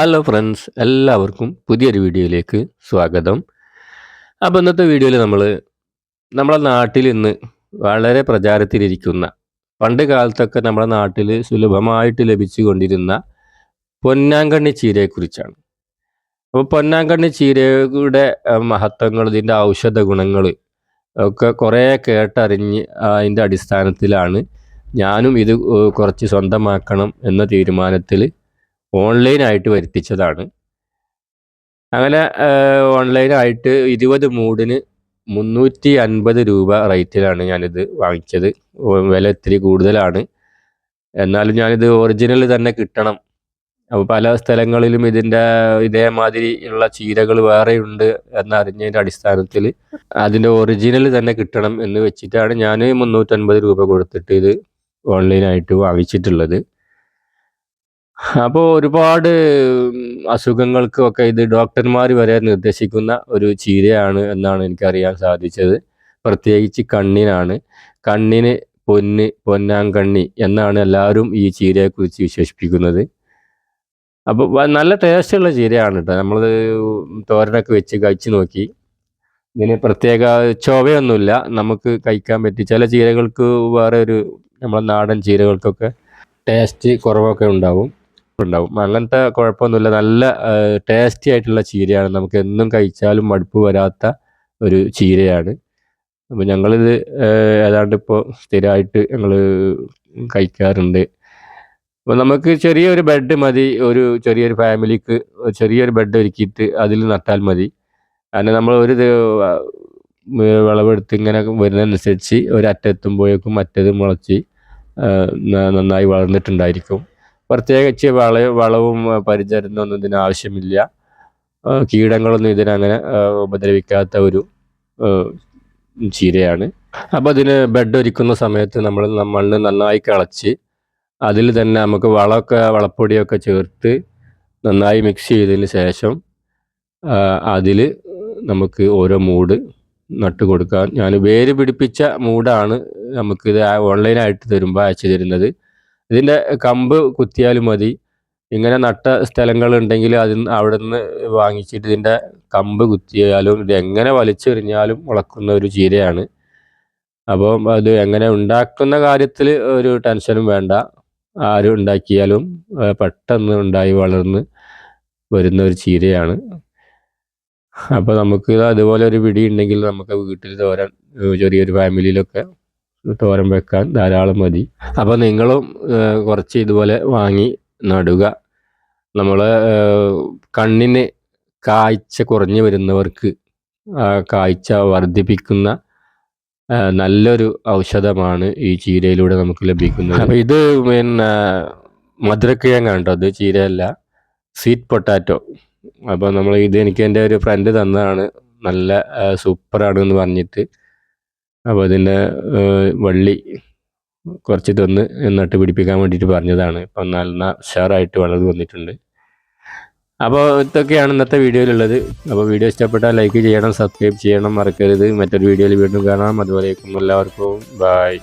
Hello friends എല്ലാവർക്കും പുതിയൊരു വീഡിയോയിലേക്ക് സ്വാഗതം. അപ്പോൾ ഇന്നത്തെ വീഡിയോയിൽ നമ്മൾ നമ്മുടെ നാട്ടിൽ ഇന്ന് വളരെ പ്രചാരത്തിലിരിക്കുന്ന പണ്ട് കാലത്തൊക്കെ നമ്മുടെ നാട്ടിൽ സുലഭമായിട്ട് ലഭിച്ചു കൊണ്ടിരുന്ന പൊന്നാങ്കണ്ണി ചീരയെക്കുറിച്ചാണ്. അപ്പോൾ പൊന്നാങ്കണ്ണി ചീരയുടെ മഹത്വങ്ങൾ ഇതിന്റെ ഔഷധ ഗുണങ്ങൾ ഒക്കെ കുറേ കേട്ടറിഞ്ഞ് അതിന്റെ അടിസ്ഥാനത്തിലാണ് ഞാനും ഇത് കുറച്ച് സ്വന്തമാക്കണം എന്ന തീരുമാനത്തിൽ ഓൺലൈനായിട്ട് വരുത്തിച്ചതാണ്. അങ്ങനെ ഓൺലൈനായിട്ട് ഇരുപത് മൂടിന് മുന്നൂറ്റി അൻപത് രൂപ റേറ്റിലാണ് ഞാനിത് വാങ്ങിച്ചത്. വില ഇത്തിരി കൂടുതലാണ്. എന്നാലും ഞാനിത് ഒറിജിനൽ തന്നെ കിട്ടണം. അപ്പോൾ പല സ്ഥലങ്ങളിലും ഇതിന്റെ ഇതേമാതിരി ഉള്ള ചീരകൾ വേറെയുണ്ട് എന്നറിഞ്ഞതിന്റെ അടിസ്ഥാനത്തിൽ അതിന്റെ ഒറിജിനൽ തന്നെ കിട്ടണം എന്ന് വെച്ചിട്ടാണ് ഞാൻ മുന്നൂറ്റൻപത് രൂപ കൊടുത്തിട്ട് ഇത് ഓൺലൈനായിട്ട് വാങ്ങിച്ചിട്ടുള്ളത്. അപ്പോൾ ഒരുപാട് അസുഖങ്ങൾക്കും അസുഖങ്ങൾക്കൊക്കെ ഇത് ഡോക്ടർമാർ വരെ നിർദ്ദേശിക്കുന്ന ഒരു ചീരയാണ് എന്നാണ് എനിക്കറിയാൻ സാധിച്ചത്. പ്രത്യേകിച്ച് കണ്ണിനാണ്. കണ്ണിന് പൊന്ന് പൊന്നാങ്കണ്ണി എന്നാണ് എല്ലാവരും ഈ ചീരയെക്കുറിച്ച് വിശേഷിപ്പിക്കുന്നത്. അപ്പോൾ നല്ല ടേസ്റ്റുള്ള ചീരയാണ് കേട്ടോ നമ്മൾ തോരനൊക്കെ വെച്ച് കഴിച്ച് നോക്കി. ഇതിന് പ്രത്യേക ചൊവയൊന്നുമില്ല. നമുക്ക് കഴിക്കാൻ പറ്റി. ചില ചീരകൾക്ക് വേറെ ഒരു നമ്മളെ നാടൻ ചീരകൾക്കൊക്കെ ടേസ്റ്റ് കുറവൊക്കെ ഉണ്ടാവും. ഉണ്ടാവും. അങ്ങനത്തെ കുഴപ്പമൊന്നുമില്ല. നല്ല ടേസ്റ്റി ആയിട്ടുള്ള ചീരയാണ്. നമുക്ക് എന്നും കഴിച്ചാലും മടുപ്പ് വരാത്ത ഒരു ചീരയാണ്. അപ്പോൾ ഞങ്ങളിത് ഏതാണ്ട് ഇപ്പോൾ സ്ഥിരമായിട്ട് ഞങ്ങൾ കഴിക്കാറുണ്ട്. അപ്പോൾ നമുക്ക് ചെറിയൊരു ബെഡ് മതി. ഒരു ചെറിയൊരു ഫാമിലിക്ക് ചെറിയൊരു ബെഡ് ഒരുക്കിയിട്ട് അതിൽ നട്ടാൽ മതി. അങ്ങനെ നമ്മൾ ഒരു വിളവെടുത്ത് ഇങ്ങനെ വരുന്നതനുസരിച്ച് ഒരറ്റെത്തുമ്പോഴേക്കും മറ്റേത് മുളച്ച് നന്നായി വളർന്നിട്ടുണ്ടായിരിക്കും. പ്രത്യേകിച്ച് വള വളവും പരിചരണമൊന്നും ഇതിന് ആവശ്യമില്ല. കീടങ്ങളൊന്നും ഇതിനങ്ങനെ ഉപദ്രവിക്കാത്ത ഒരു ചീരയാണ്. അപ്പോൾ അതിന് ബെഡ് ഒരുക്കുന്ന സമയത്ത് നമ്മൾ മണ്ണ് നന്നായി കിളച്ച് അതിൽ തന്നെ നമുക്ക് വളമൊക്കെ വളപ്പൊടിയൊക്കെ ചേർത്ത് നന്നായി മിക്സ് ചെയ്തതിന് ശേഷം അതിൽ നമുക്ക് ഓരോ മൂട് നട്ട് കൊടുക്കാൻ ഞാൻ വേര് പിടിപ്പിച്ച മൂടാണ് നമുക്കിത് ഓൺലൈനായിട്ട് തരുമ്പോൾ അയച്ചു തരുന്നത്. ഇതിന്റെ കമ്പ് കുത്തിയാലും മതി. ഇങ്ങനെ നട്ട സ്ഥലങ്ങളുണ്ടെങ്കിൽ അതിൽ അവിടെ നിന്ന് വാങ്ങിച്ചിട്ട് ഇതിന്റെ കമ്പ് കുത്തിയാലും ഇത് എങ്ങനെ വലിച്ചെറിഞ്ഞാലും മുളക്കുന്ന ഒരു ചീരയാണ്. അപ്പം അത് എങ്ങനെ ഉണ്ടാക്കുന്ന കാര്യത്തിൽ ഒരു ടെൻഷനും വേണ്ട. ആരും ഉണ്ടാക്കിയാലും പെട്ടെന്ന് ഉണ്ടായി വളർന്ന് വരുന്ന ഒരു ചീരയാണ്. അപ്പോൾ നമുക്ക് അതുപോലെ ഒരു പിടി ഉണ്ടെങ്കിൽ നമുക്ക് വീട്ടിൽ തോരാൻ ചെറിയൊരു ഫാമിലിയിലൊക്കെ തോരൻ വെക്കാൻ ധാരാളം മതി. അപ്പോൾ നിങ്ങളും കുറച്ച് ഇതുപോലെ വാങ്ങി നടുക. നമ്മൾ കണ്ണിന് കാഴ്ച കുറഞ്ഞു വരുന്നവർക്ക് കാഴ്ച വർദ്ധിപ്പിക്കുന്ന നല്ലൊരു ഔഷധമാണ് ഈ ചീരയിലൂടെ നമുക്ക് ലഭിക്കുന്നത്. അപ്പോൾ ഇത് പിന്നെ മധുരക്കിഴങ്ങാണ് കേട്ടോ. അത് ചീരയല്ല. Sweet potato. അപ്പോൾ നമ്മൾ ഇത് എനിക്ക് എന്റെ ഒരു ഫ്രണ്ട് തന്നതാണ്. നല്ല സൂപ്പറാണ് എന്ന് പറഞ്ഞിട്ട്. അപ്പോൾ ഇതിന്റെ വള്ളി കുറച്ച് തന്ന് നട്ട് പിടിപ്പിക്കാൻ വേണ്ടിയിട്ട് പറഞ്ഞതാണ്. ഇപ്പം നല്ല ഷെയറായിട്ട് വളർന്നു വന്നിട്ടുണ്ട്. അപ്പോൾ ഇതൊക്കെയാണ് ഇന്നത്തെ വീഡിയോയിലുള്ളത്. അപ്പോൾ വീഡിയോ ഇഷ്ടപ്പെട്ടാൽ ലൈക്ക് ചെയ്യണം സബ്സ്ക്രൈബ് ചെയ്യണം മറക്കരുത്. മറ്റൊരു വീഡിയോയിൽ വീണ്ടും കാണാം. അതുവരേക്കും എല്ലാവർക്കും ബായ്